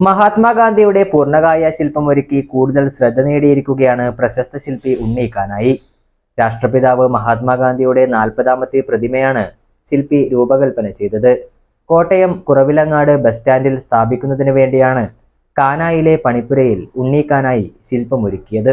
മഹാത്മാഗാന്ധിയുടെ പൂർണകായ ശില്പം ഒരുക്കി കൂടുതൽ ശ്രദ്ധ നേടിയിരിക്കുകയാണ് പ്രശസ്ത ശില്പി ഉണ്ണീക്കാനായി രാഷ്ട്രപിതാവ് മഹാത്മാഗാന്ധിയുടെ നാൽപ്പതാമത്തെ പ്രതിമയാണ് ശില്പി രൂപകൽപ്പന ചെയ്തത്. കോട്ടയം കുറവിലങ്ങാട് ബസ് സ്റ്റാൻഡിൽ സ്ഥാപിക്കുന്നതിന് വേണ്ടിയാണ് കാനായിലെ പണിപ്പുരയിൽ ഉണ്ണീക്കാനായി ശില്പമൊരുക്കിയത്.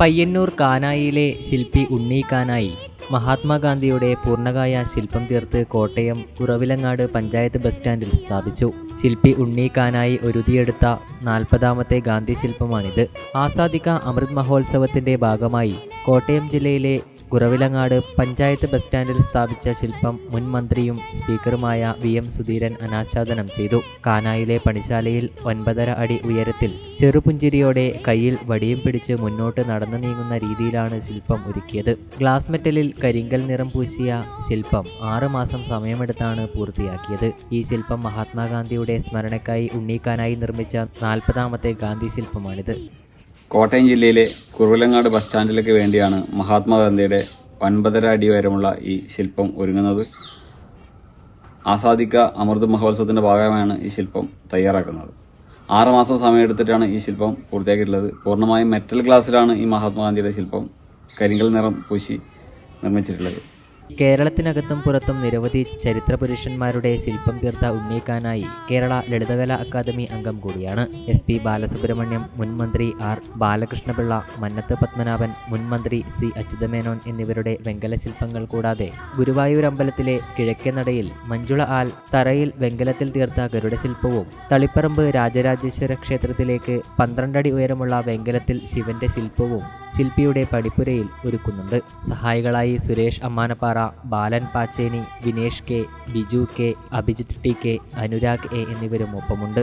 പയ്യന്നൂർ കാനായിലെ ശില്പി ഉണ്ണി കാനായി മഹാത്മാഗാന്ധിയുടെ പൂർണകായ ശില്പം തീർത്ത് കോട്ടയം കുറവിലങ്ങാട് പഞ്ചായത്ത് ബസ് സ്റ്റാൻഡിൽ സ്ഥാപിച്ചു. ശില്പി ഉണ്ണി കാനായി ഒരുതിയെടുത്ത നാൽപ്പതാമത്തെ ഗാന്ധി ശില്പമാണിത്. ആസാദിക അമൃത് മഹോത്സവത്തിന്റെ ഭാഗമായി കോട്ടയം ജില്ലയിലെ കുറവിലങ്ങാട് പഞ്ചായത്ത് ബസ് സ്റ്റാൻഡിൽ സ്ഥാപിച്ച ശില്പം മുൻ മന്ത്രിയും സ്പീക്കറുമായ വി എം സുധീരൻ അനാച്ഛാദനം ചെയ്തു. കാനായിലെ പണിശാലയിൽ ഒൻപതര അടി ഉയരത്തിൽ ചെറുപുഞ്ചിരിയോടെ കയ്യിൽ വടിയും പിടിച്ച് മുന്നോട്ട് നടന്നു നീങ്ങുന്ന രീതിയിലാണ് ശില്പം ഒരുക്കിയത്. ഗ്ലാസ് മെറ്റലിൽ കരിങ്കൽ നിറം പൂശിയ ശില്പം ആറുമാസം സമയമെടുത്താണ് പൂർത്തിയാക്കിയത്. ഈ ശില്പം മഹാത്മാഗാന്ധിയുടെ സ്മരണയ്ക്കായി ഉണ്ണീക്കാനായി നിർമ്മിച്ച നാൽപ്പതാമത്തെ ഗാന്ധി ശില്പമാണിത്. കോട്ടയം ജില്ലയിലെ കുറുവിലങ്ങാട് ബസ് സ്റ്റാൻഡിലേക്ക് വേണ്ടിയാണ് മഹാത്മാഗാന്ധിയുടെ ഒൻപതര അടി ഉയരമുള്ള ഈ ശില്പം ഒരുങ്ങുന്നത്. ആസാദിക്ക അമൃത് മഹോത്സവത്തിന്റെ ഭാഗമായാണ് ഈ ശില്പം തയ്യാറാക്കുന്നത്. ആറുമാസം സമയമെടുത്തിട്ടാണ് ഈ ശില്പം പൂർത്തിയാക്കിയിട്ടുള്ളത്. പൂർണമായും മെറ്റൽ ഗ്ലാസ്സിലാണ് ഈ മഹാത്മാഗാന്ധിയുടെ ശില്പം കരിങ്കൽ നിറം പൂശി നിർമ്മിച്ചിട്ടുള്ളത്. കേരളത്തിനകത്തും പുറത്തും നിരവധി ചരിത്രപുരുഷന്മാരുടെ ശില്പം തീർത്ത ഉന്നയിക്കാനായി കേരള ലളിതകലാ അക്കാദമി അംഗം കൂടിയാണ്. എസ് പി ബാലസുബ്രഹ്മണ്യം മുൻമന്ത്രി ആർ ബാലകൃഷ്ണപിള്ള മന്നത്ത് പത്മനാഭൻ മുൻമന്ത്രി സി അച്യുതമേനോൻ എന്നിവരുടെ വെങ്കല ശില്പങ്ങൾ കൂടാതെ ഗുരുവായൂർ അമ്പലത്തിലെ കിഴക്കേ നടയിൽ മഞ്ജുള ആൽ തറയിൽ വെങ്കലത്തിൽ തീർത്ത ഗരുഡ ശില്പവും തളിപ്പറമ്പ് രാജരാജേശ്വര ക്ഷേത്രത്തിലേക്ക് പന്ത്രണ്ടടി ഉയരമുള്ള വെങ്കലത്തിൽ ശിവന്റെ ശില്പവും ശില്പിയുടെ പടിപ്പുരയിൽ ഒരുക്കുന്നുണ്ട്. സഹായികളായി Suresh Ammanappara Balan Pacheni Vinesh K Biju K Abhijith T K Anurag A എന്നിവരും ഒപ്പമുണ്ട്